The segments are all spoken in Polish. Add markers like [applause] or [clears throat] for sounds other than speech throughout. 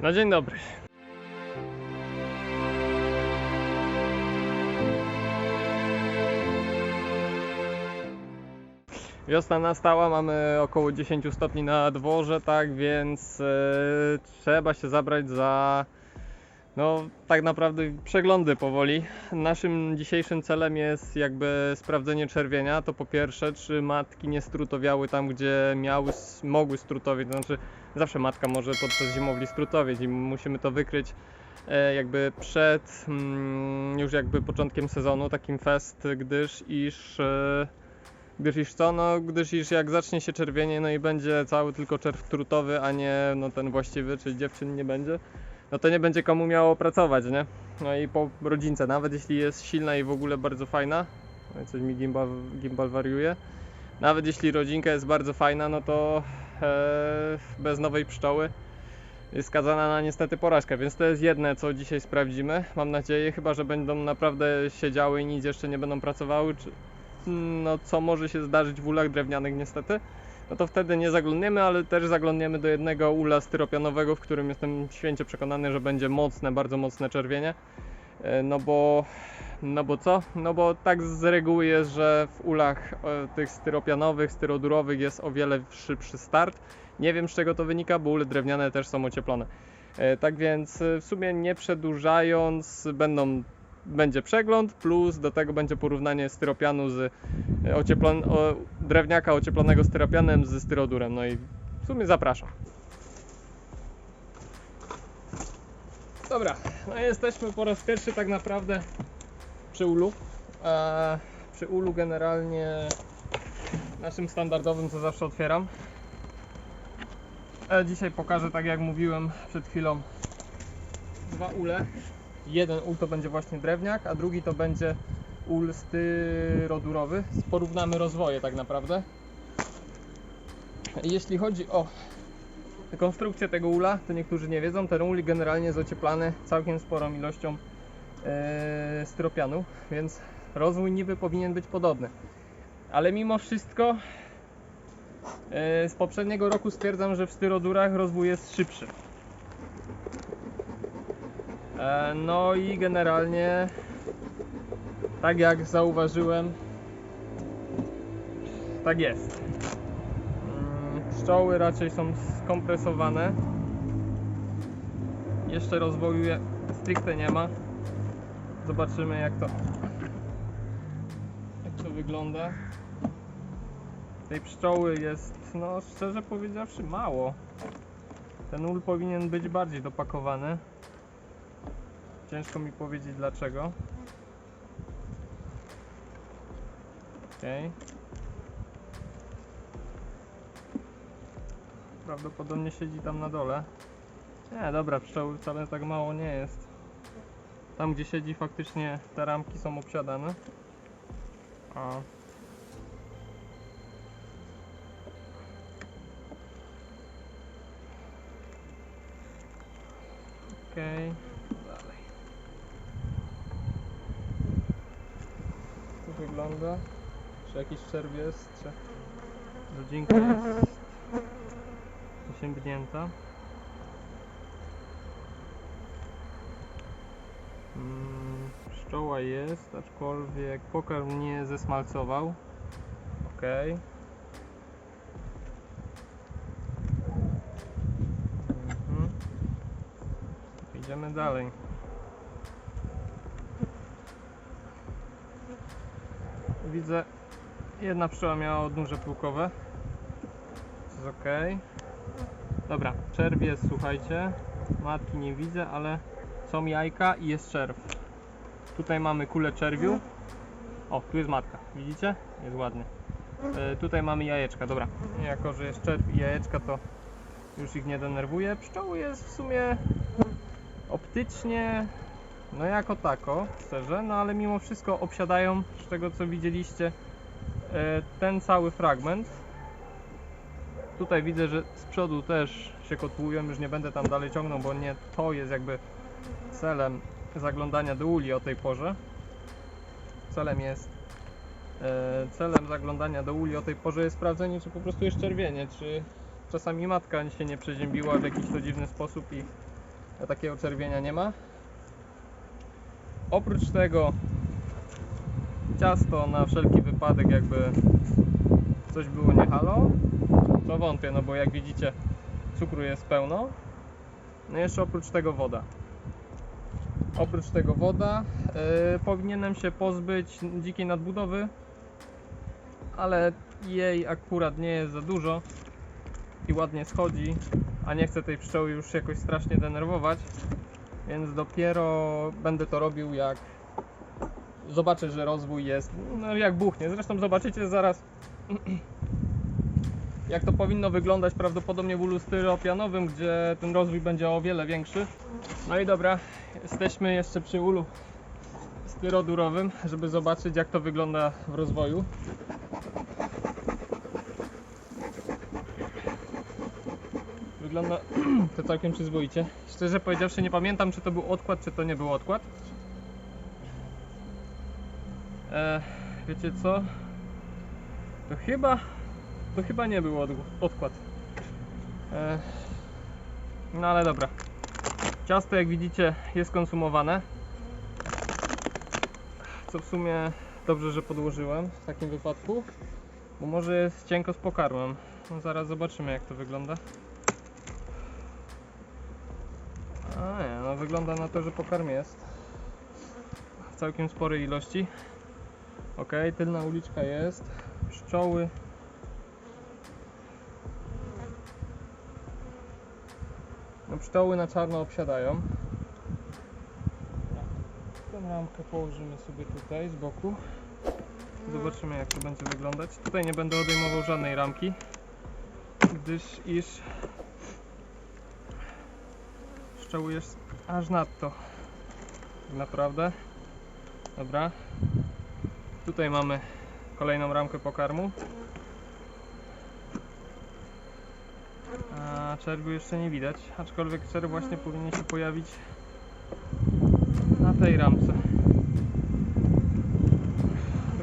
No dzień dobry. Wiosna nastała, mamy około 10 stopni na dworze, tak więc e, trzeba się zabrać za no tak naprawdę przeglądy powoli. Naszym dzisiejszym celem jest jakby sprawdzenie czerwienia. To po pierwsze, czy matki nie strutowiały tam, gdzie miały, mogły strutowieć. To znaczy zawsze matka może podczas zimowli strutowieć i musimy to wykryć e, jakby przed mm, już jakby początkiem sezonu, takim fest, gdyż iż e, gdyż iż co, no gdyż iż jak zacznie się czerwienie, no i będzie cały tylko czerw trutowy, a nie no ten właściwy, czyli dziewczyn nie będzie, no to nie będzie komu miało pracować, nie? No i po rodzince, nawet jeśli jest silna i w ogóle bardzo fajna, no coś mi gimbal, gimbal wariuje, nawet jeśli rodzinka jest bardzo fajna, no to e, bez nowej pszczoły jest skazana na niestety porażkę, więc to jest jedne, co dzisiaj sprawdzimy. Mam nadzieję, chyba że będą naprawdę siedziały i nic jeszcze nie będą pracowały, czy, no co może się zdarzyć w ulach drewnianych niestety, no to wtedy nie zaglądniemy, ale też zaglądniemy do jednego ula styropianowego, w którym jestem święcie przekonany, że będzie mocne, bardzo mocne czerwienie. E, No bo, no bo co? No bo tak z reguły jest, że w ulach e, tych styropianowych, styrodurowych jest o wiele szybszy start. Nie wiem z czego to wynika, bo ule drewniane też są ocieplone. E, Tak więc w sumie nie przedłużając, będą będzie przegląd, plus do tego będzie porównanie styropianu z ocieplon, drewniaka ocieplonego styropianem ze styrodurem. No i w sumie zapraszam. Dobra, no jesteśmy po raz pierwszy tak naprawdę przy ulu. E, przy ulu generalnie naszym standardowym, co zawsze otwieram. Dzisiaj pokażę, tak jak mówiłem przed chwilą, dwa ule jeden ul to będzie właśnie drewniak, a drugi to będzie ul styrodurowy. Porównamy rozwoje tak naprawdę. Jeśli chodzi o konstrukcję tego ula, to niektórzy nie wiedzą, ten ul generalnie jest ocieplany całkiem sporą ilością e, styropianu, więc rozwój niby powinien być podobny. Ale mimo wszystko e, z poprzedniego roku stwierdzam, że w styrodurach rozwój jest szybszy. E, No i generalnie, tak jak zauważyłem, tak jest. Mm, Pszczoły raczej są skompresowane. Jeszcze rozwoju stricte nie ma. Zobaczymy jak to, jak to wygląda. Tej pszczoły jest, no szczerze powiedziawszy, mało. Ten ul powinien być bardziej dopakowany. Ciężko mi powiedzieć dlaczego. Okej. Prawdopodobnie siedzi tam na dole. Nie, dobra, pszczoły wcale tak mało nie jest. Tam gdzie siedzi faktycznie te ramki są obsiadane. A. Okej. Dalej. Tu wygląda. Czy jakiś czerw jest, czy rodzinka jest osiągnięta. Mm, Pszczoła jest, aczkolwiek pokarm nie zesmalcował. Okej. Mhm. Idziemy dalej. Widzę, jedna pszczoła miała odnóże pyłkowe. Jest ok. Dobra, czerw jest, słuchajcie. Matki nie widzę, ale są jajka i jest czerw. Tutaj mamy kulę czerwiu. O, tu jest matka, widzicie? Jest ładnie. E, tutaj mamy jajeczka, dobra. Jako, że jest czerw i jajeczka, to już ich nie denerwuje. Pszczoły jest w sumie optycznie no jako tako, szczerze, no ale mimo wszystko obsiadają, z tego co widzieliście, ten cały fragment. Tutaj widzę, że z przodu też się kotłują, już nie będę tam dalej ciągnął, bo nie to jest jakby celem zaglądania do uli o tej porze. Celem jest e, celem zaglądania do uli o tej porze jest sprawdzenie, czy po prostu jest czerwienie, czy czasami matka się nie przeziębiła w jakiś to dziwny sposób i takiego czerwienia nie ma. Oprócz tego ciasto na wszelki wypadek jakby coś było nie halo, to wątpię, no bo jak widzicie cukru jest pełno. No jeszcze oprócz tego woda. Oprócz tego woda. Yy, powinienem się pozbyć dzikiej nadbudowy, ale jej akurat nie jest za dużo i ładnie schodzi, a nie chcę tej pszczoły już jakoś strasznie denerwować, więc dopiero będę to robił jak zobaczę, że rozwój jest, no jak buchnie. Zresztą zobaczycie zaraz [clears throat] jak to powinno wyglądać prawdopodobnie w ulu styropianowym, gdzie ten rozwój będzie o wiele większy. No i dobra, jesteśmy jeszcze przy ulu styrodurowym, żeby zobaczyć jak to wygląda w rozwoju. Wygląda [clears throat] to całkiem przyzwoicie. Szczerze powiedziawszy nie pamiętam czy to był odkład, czy to nie był odkład. E, wiecie co? To chyba to chyba nie był od, odkład. E, no ale dobra. Ciasto jak widzicie jest konsumowane. Co w sumie dobrze, że podłożyłem w takim wypadku. Bo może jest cienko z pokarmem. No zaraz zobaczymy jak to wygląda. A nie, no wygląda na to, że pokarm jest. W całkiem sporej ilości. Ok, tylna uliczka jest. Pszczoły. No pszczoły na czarno obsiadają. Tę ramkę położymy sobie tutaj z boku. Zobaczymy jak to będzie wyglądać. Tutaj nie będę odejmował żadnej ramki, gdyż iż pszczoły jest aż nadto. Tak naprawdę. Dobra. Tutaj mamy kolejną ramkę pokarmu. A czerwiu jeszcze nie widać, aczkolwiek czerw właśnie powinien się pojawić na tej ramce.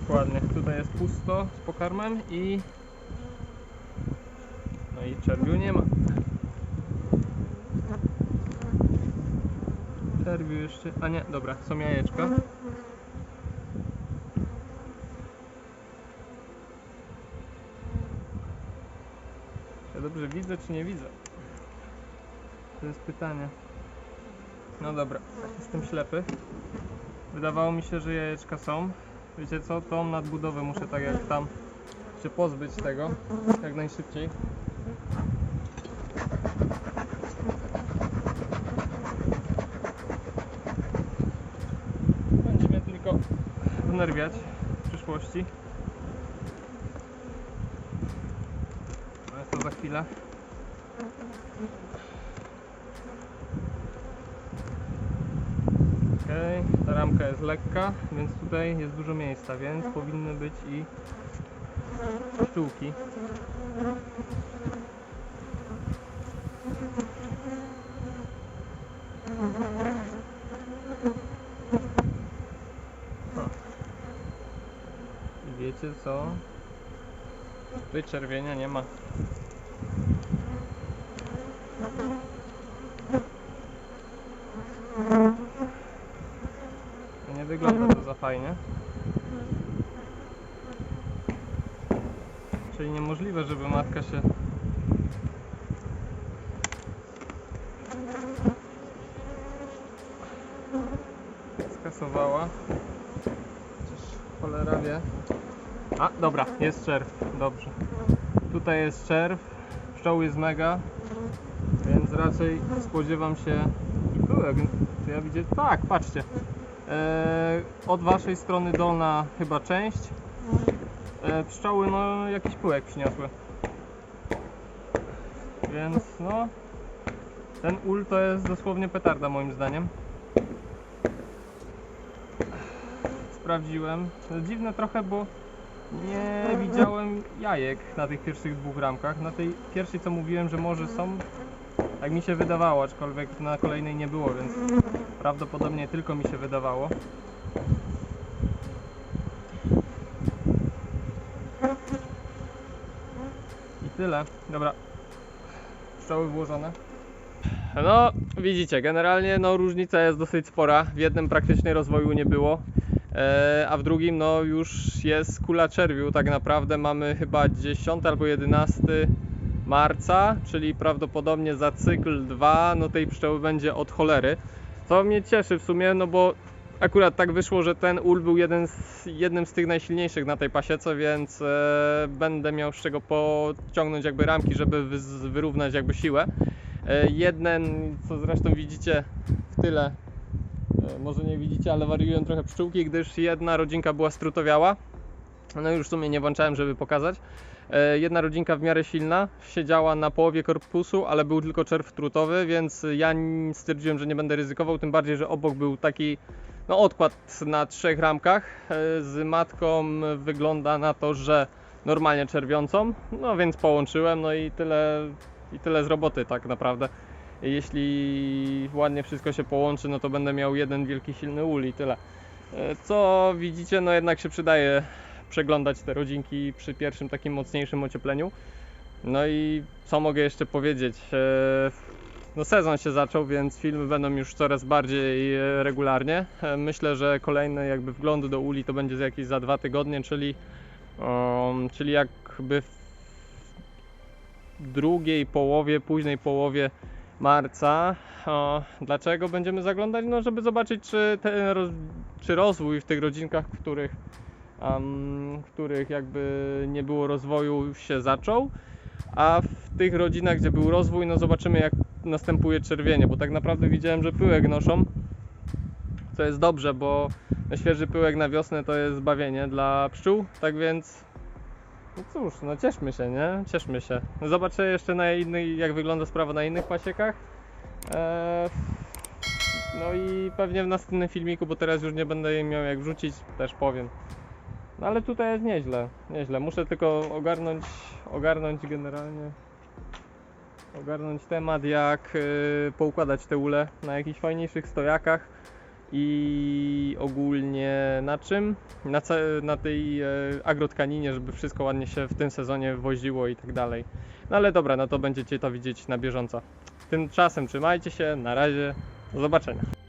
Dokładnie, tutaj jest pusto z pokarmem i no i czerwiu nie ma. Czerwiu jeszcze, a nie, dobra, są jajeczka. Dobrze widzę, czy nie widzę? To jest pytanie. No dobra, jestem ślepy. Wydawało mi się, że jajeczka są. Wiecie co? Tą nadbudowę muszę tak jak tam się pozbyć tego jak najszybciej. Będzie mnie tylko wnerwiać w przyszłości. Ale to za chwilę. Okej, ta ramka jest lekka, więc tutaj jest dużo miejsca, więc powinny być i pszczółki. Wiecie co? Tutaj nie ma. No Nie wygląda to za fajnie. Czyli niemożliwe, żeby matka się skasowała. Chociaż cholera wie. A, dobra, jest czerw. Dobrze. Tutaj jest czerw. Pszczół jest mega. Więc raczej spodziewam się i ja widzę. Tak, patrzcie. E, od waszej strony dolna chyba część. E, pszczoły no jakiś pyłek przyniosły. Więc no ten ul to jest dosłownie petarda moim zdaniem. Sprawdziłem. Dziwne trochę, bo nie widziałem jajek na tych pierwszych dwóch ramkach. Na tej pierwszej co mówiłem, że może są, tak mi się wydawało, aczkolwiek na kolejnej nie było, więc prawdopodobnie tylko mi się wydawało. Tyle. Dobra. Pszczoły włożone. No, widzicie, generalnie no, różnica jest dosyć spora. W jednym praktycznie rozwoju nie było, e, a w drugim no, już jest kula czerwiu. Tak naprawdę mamy chyba 10 albo 11 marca, czyli prawdopodobnie za cykl 2 no, tej pszczoły będzie od cholery. Co mnie cieszy w sumie, no bo akurat tak wyszło, że ten ul był jeden z, jednym z tych najsilniejszych na tej pasiece, więc e, będę miał z czego pociągnąć jakby ramki, żeby wy, wyrównać jakby siłę. E, jeden, co zresztą widzicie w tyle, e, może nie widzicie, ale wariują trochę pszczółki, gdyż jedna rodzinka była strutowiała. No już w sumie nie włączałem, żeby pokazać. E, Jedna rodzinka w miarę silna, siedziała na połowie korpusu, ale był tylko czerw trutowy, więc ja stwierdziłem, że nie będę ryzykował, tym bardziej, że obok był taki no, odkład na trzech ramkach. E, Z matką wygląda na to, że normalnie czerwiącą, no więc połączyłem, no i tyle, i tyle z roboty tak naprawdę. Jeśli ładnie wszystko się połączy, no to będę miał jeden wielki silny ul i tyle. E, Co widzicie, no jednak się przydaje przeglądać te rodzinki przy pierwszym takim mocniejszym ociepleniu. No i co mogę jeszcze powiedzieć? No sezon się zaczął, więc filmy będą już coraz bardziej e, regularnie. E, Myślę, że kolejne jakby wglądy do uli to będzie jakieś za dwa tygodnie, czyli, um, czyli jakby w drugiej połowie, późnej połowie marca. O, dlaczego będziemy zaglądać? No, żeby zobaczyć, czy, ten czy rozwój w tych rodzinkach, w których, em, w których jakby nie było rozwoju, się zaczął. A w tych rodzinach, gdzie był rozwój, no zobaczymy, jak następuje czerwienie, bo tak naprawdę widziałem, że pyłek noszą, co jest dobrze, bo świeży pyłek na wiosnę to jest zbawienie dla pszczół, tak więc no cóż, no cieszmy się, nie? Cieszmy się. Zobaczę jeszcze na innej, jak wygląda sprawa na innych pasiekach. Eee, no i pewnie w następnym filmiku, bo teraz już nie będę jej miał jak wrzucić, też powiem. No ale tutaj jest nieźle, nieźle. Muszę tylko ogarnąć, ogarnąć generalnie, ogarnąć temat, jak yy, poukładać te ule na jakichś fajniejszych stojakach i ogólnie na czym? Na, na tej e, agrotkaninie, żeby wszystko ładnie się w tym sezonie woziło i tak dalej. No ale dobra, no to będziecie to widzieć na bieżąco. Tymczasem trzymajcie się, na razie, do zobaczenia.